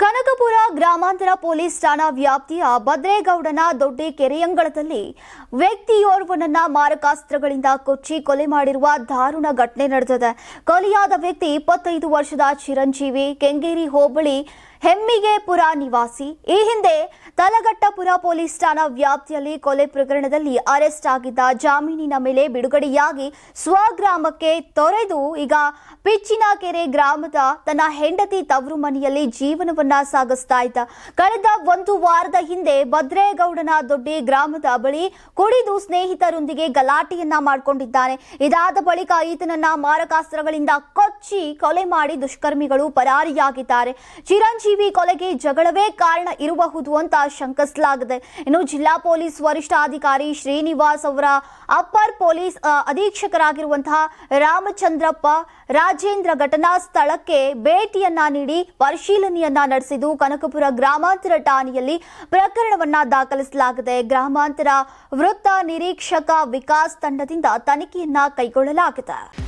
ಕನಕಪುರ ಗ್ರಾಮಾಂತರ ಪೊಲೀಸ್ ಠಾಣಾ ವ್ಯಾಪ್ತಿಯ ಭದ್ರೇಗೌಡನ ದೊಡ್ಡ ಕೆರೆಯಂಗಳದಲ್ಲಿ ವ್ಯಕ್ತಿಯೋರ್ವನನ್ನ ಮಾರಕಾಸ್ತ್ರಗಳಿಂದ ಕೊಚ್ಚಿ ಕೊಲೆ ಮಾಡಿರುವ ದಾರುಣ ಘಟನೆ ನಡೆದಿದೆ. ಕೊಲೆಯಾದ ವ್ಯಕ್ತಿ ಇಪ್ಪತ್ತೈದು ವರ್ಷದ ಚಿರಂಜೀವಿ ಕೆಂಗೇರಿ ಹೋಬಳಿ ಹೆಮ್ಮಿಗೆಪುರ ನಿವಾಸಿ. ಈ ಹಿಂದೆ ತಲಘಟ್ಟಪುರ ಪೊಲೀಸ್ ಠಾಣಾ ವ್ಯಾಪ್ತಿಯಲ್ಲಿ ಕೊಲೆ ಪ್ರಕರಣದಲ್ಲಿ ಅರೆಸ್ಟ್ ಆಗಿದ್ದ ಜಾಮೀನಿನ ಮೇಲೆ ಬಿಡುಗಡೆಯಾಗಿ ಸ್ವಗ್ರಾಮಕ್ಕೆ ತೊರೆದು ಈಗ ಪಿಚ್ಚಿನಕೆರೆ ಗ್ರಾಮದ ತನ್ನ ಹೆಂಡತಿ ತವರು ಮನೆಯಲ್ಲಿ ಜೀವನವನ್ನ ಸಾಗಿಸ್ತಾ ಇದ್ದ. ಕಳೆದ ಒಂದು ವಾರದ ಹಿಂದೆ ಭದ್ರೇಗೌಡನ ದೊಡ್ಡಿ ಗ್ರಾಮದ ಬಳಿ ಕುಡಿದು ಸ್ನೇಹಿತರೊಂದಿಗೆ ಗಲಾಟೆಯನ್ನ ಮಾಡಿಕೊಂಡಿದ್ದಾನೆ. ಇದಾದ ಬಳಿಕ ಈತನನ್ನ ಮಾರಕಾಸ್ತ್ರಗಳಿಂದ ಕೊಚ್ಚಿ ಕೊಲೆ ಮಾಡಿ ದುಷ್ಕರ್ಮಿಗಳು ಪರಾರಿಯಾಗಿದ್ದಾರೆ. ಚಿರಂಜೀವಿ ಕೊಲೆಗೆ ಜಗಳವೇ ಕಾರಣ ಇರಬಹುದು ಅಂತ ಶಂಕಿಸಲಾಗಿದೆ. ಇನ್ನು ಜಿಲ್ಲಾ ಪೊಲೀಸ್ ವರಿಷ್ಠಾಧಿಕಾರಿ ಶ್ರೀನಿವಾಸ್ ಅವರ ಅಪ್ಪರ್ ಪೊಲೀಸ್ ಅಧೀಕ್ಷಕರಾಗಿರುವಂತಹ ರಾಮಚಂದ್ರಪ್ಪ ರಾಜೇಂದ್ರ ಘಟನಾ ಸ್ಥಳಕ್ಕೆ ಭೇಟಿಯನ್ನ ನೀಡಿ ಪರಿಶೀಲನೆಯನ್ನ ನಡೆಸಿದ್ದು, ಕನಕಪುರ ಗ್ರಾಮಾಂತರ ಠಾಣೆಯಲ್ಲಿ ಪ್ರಕರಣವನ್ನ ದಾಖಲಿಸಲಾಗಿದೆ. ಗ್ರಾಮಾಂತರ ವೃತ್ತ ನಿರೀಕ್ಷಕ ವಿಕಾಸ್ ತಂಡದಿಂದ ತನಿಖೆಯನ್ನ ಕೈಗೊಳ್ಳಲಾಗಿದೆ.